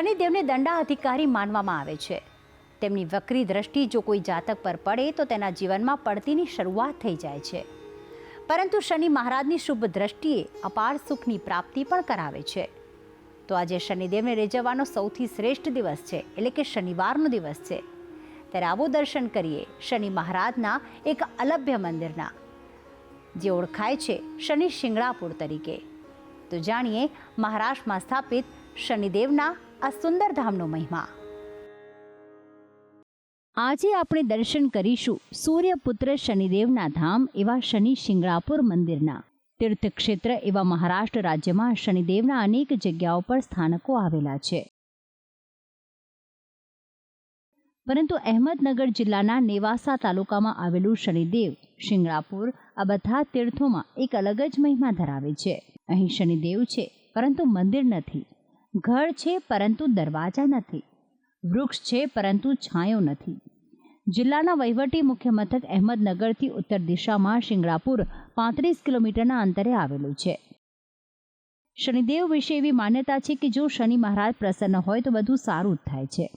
શનિદેવને દંડા અધિકારી માનવામાં આવે છે. તેમની વક્રી દ્રષ્ટિ જો કોઈ જાતક પર પડે તો તેના જીવનમાં પડતીની શરૂઆત થઈ જાય છે. પરંતુ શનિ મહારાજની શુભ દ્રષ્ટિએ અપાર સુખની પ્રાપ્તિ પણ કરાવે છે. તો આજે શનિદેવને રેજવવાનો સૌથી શ્રેષ્ઠ દિવસ છે, એટલે કે શનિવારનો દિવસ છે. ત્યારે આવો દર્શન કરીએ શનિ મહારાજના એક અલભ્ય મંદિરના. જે ઓળખાય છે શનિ શિંગળાપુર તરીકે. તો જાણીએ મહારાષ્ટ્રમાં સ્થાપિત શનિદેવના આ સુંદર ધામનો મહિમા. આજે આપણે દર્શન કરીશું સૂર્યપુત્ર શનિદેવના ધામ એવા શનિ શિંગળાપુર મંદિરના. તીર્થક્ષેત્ર એવા મહારાષ્ટ્ર રાજ્યમાં શનિદેવના અનેક જગ્યાઓ પર સ્થાનકો આવેલા છે. પરંતુ અહેમદનગર જિલ્લાના નેવાસા તાલુકામાં આવેલું શનિદેવ શિંગળાપુર આ બધા તીર્થોમાં એક અલગ જ મહિમા ધરાવે છે. અહીં શનિદેવ છે, પરંતુ મંદિર નથી. ઘર છે પરંતુ દરવાજા નથી. વૃક્ષ છે પરંતુ છાંયો નથી. જિલ્લાના વહીવટી મુખ્ય મથક અહેમદનગરથી ઉત્તર દિશામાં શિંગળાપુર પાંત્રીસ કિલોમીટરના અંતરે આવેલું છે. શનિદેવ વિશે એવી માન્યતા છે કે જો શનિ મહારાજ પ્રસન્ન હોય તો બધું સારું જ થાય છે.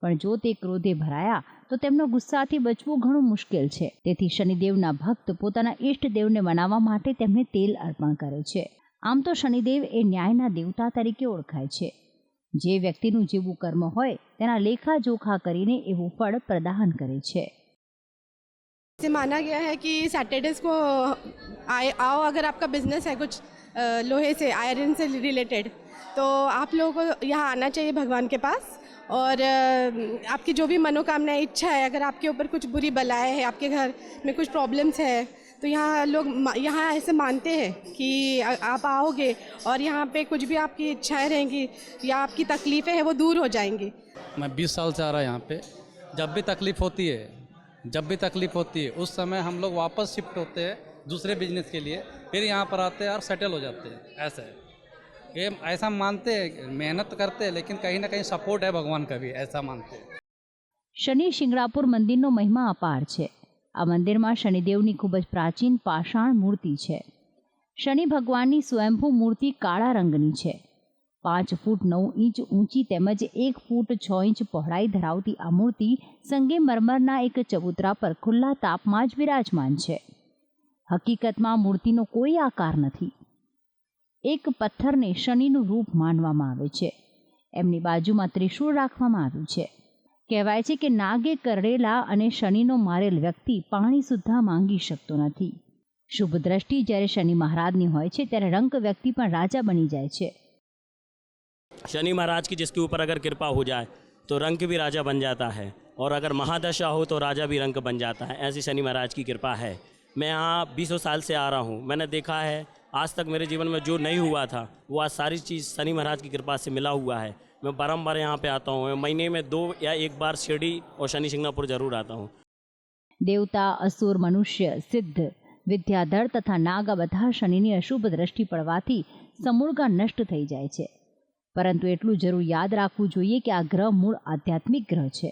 પણ જો તે ક્રોધે ભરાયા, તો તેમનો ગુસ્સાથી બચવું ઘણું મુશ્કેલ છે. તેથી શનિદેવના ભક્ત પોતાના ઈષ્ટદેવને મનાવવા માટે તેમને તેલ અર્પણ કરે છે. આમ તો શનિદેવ એ ન્યાયના દેવતા તરીકે ઓળખાય છે જે વ્યક્તિનું જેવું કર્મ હોય તેના લેખા જોખા કરીને એવું ફળ પ્રદાન કરે છે से माना गया है कि सैटरडेज को आए आओ अगर आपका बिजनेस है कुछ अ, लोहे से आयरन से रिलेटेड तो आप लोगों को यहाँ आना चाहिए भगवान के पास और अ, आपकी जो भी मनोकामना इच्छा है अगर आपके ऊपर कुछ बुरी बलाएं है आपके घर में कुछ प्रॉब्लम्स है तो यहाँ लोग मा- यहाँ ऐसे मानते हैं कि अ- आप आओगे और यहाँ पे कुछ भी आपकी इच्छाएं रहेंगी या आपकी तकलीफ़ें हैं वो दूर हो जाएंगी मैं 20 साल से आ रहा यहाँ पे जब भी तकलीफ़ होती है जब भी तकलीफ़ होती है उस समय हम लोग वापस शिफ्ट होते हैं दूसरे बिजनेस के लिए फिर यहाँ पर आते हैं और सेटल हो जाते हैं ऐसा है ये ऐसा मानते हैं मेहनत करते हैं लेकिन कहीं ना कहीं सपोर्ट है भगवान का भी ऐसा मानते हैं શનિ શિંગણાપુર મંદિરનો મહિમા અપાર છે આ મંદિરમાં શનિદેવની ખૂબ જ પ્રાચીન પાષાણ મૂર્તિ છે. શનિ ભગવાનની સ્વયંભૂ મૂર્તિ કાળા રંગની છે. પાંચ ફૂટ નવ ઇંચ ઊંચી તેમજ એક ફૂટ છ ઇંચ પહોળાઈ ધરાવતી આ મૂર્તિ સંગે મરમરના એક ચબૂતરા પર ખુલ્લા તાપમાં જ વિરાજમાન છે. હકીકતમાં મૂર્તિનો કોઈ આકાર નથી. એક પથ્થરને શનિનું રૂપ માનવામાં આવે છે. એમની બાજુમાં ત્રિશૂળ રાખવામાં આવ્યું છે. કહેવાય છે કે નાગે કરેલા અને શનિનો મારેલ વ્યક્તિ પાણી સુદ્ધા માંગી શકતો નથી શુભ દ્રષ્ટિ જ્યારે શનિ મહારાજની હોય છે ત્યારે રંક વ્યક્તિ પણ રાજા બની જાય છે शनि महाराज की जिसके ऊपर अगर कृपा हो जाए तो रंक भी राजा बन जाता है और अगर महादशा हो तो राजा भी रंक बन जाता है ऐसी शनि महाराज की कृपा है मैं यहाँ बीसों साल से आ रहा हूँ मैंने देखा है आज तक मेरे जीवन में जो नहीं हुआ था वो आज सारी चीज़ शनि महाराज की कृपा से मिला हुआ है मैं बारम्बार यहाँ पे आता हूँ मैं महीने में दो या एक बार शिरडी और शनि सिंगनापुर जरूर आता हूँ દેવતા અસુર મનુષ્ય સિદ્ધ વિદ્યાધર તથા નાગ આ બધા શનિની અશુભ દ્રષ્ટિ પડવાથી સમૂળગા નષ્ટ થઈ જાય છે પરંતુ એટલું જરૂર યાદ રાખવું જોઈએ કે આ ગ્રહ મૂળ આધ્યાત્મિક ગ્રહ છે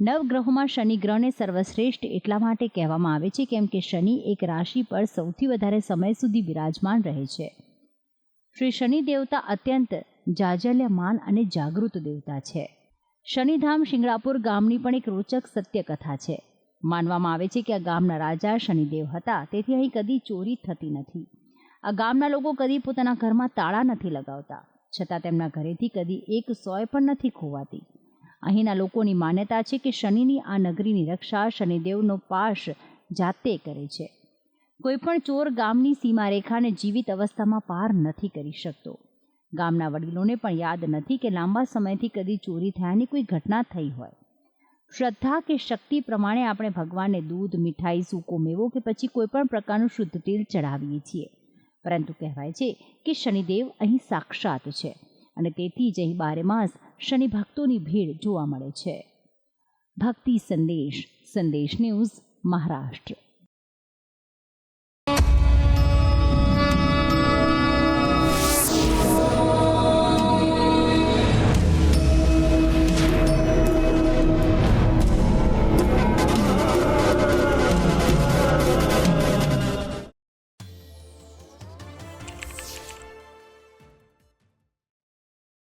નવગ્રહોમાં શનિ ગ્રહને સર્વશ્રેષ્ઠ એટલા માટે કહેવામાં આવે છે કેમ કે શનિ એક રાશિ પર સૌથી વધારે સમય સુધી બિરાજમાન રહે છે શ્રી શનિ દેવતા અત્યંત જાજલ્યમાન અને જાગૃત દેવતા છે. શનિધામ શિંગળાપુર ગામની પણ એક રોચક સત્યકથા છે. માનવામાં આવે છે કે આ ગામના રાજા શનિદેવ હતા, તેથી અહીં કદી ચોરી થતી નથી. આ ગામના લોકો કદી પોતાના ઘરમાં તાળા નથી લગાવતા, છતાં તેમના ઘરેથી કદી એક સોય પણ નથી ખોવાતી. અહીંના લોકોની માન્યતા છે કે શનિની આ નગરીની રક્ષા શનિદેવનો પાશ જાતે કરે છે. કોઈ પણ ચોર ગામની સીમારેખાને જીવિત અવસ્થામાં પાર નથી કરી શકતો. ગામના વડીલોને પણ યાદ નથી કે લાંબા સમયથી કદી ચોરી થયાની કોઈ ઘટના થઈ હોય. શ્રદ્ધા કે શક્તિ પ્રમાણે આપણે ભગવાનને દૂધ, મીઠાઈ, સૂકો મેવો કે પછી કોઈ પણ પ્રકારનું શુદ્ધ તેલ ચડાવીએ છીએ. પરંતુ કહેવાય છે કે શનિદેવ અહીં સાક્ષાત છે અને તેથી જ અહીં બારે માસ શનિ ભક્તોની ભીડ જોવા મળે છે. ભક્તિ સંદેશ સંદેશ ન્યૂઝ, મહારાષ્ટ્ર.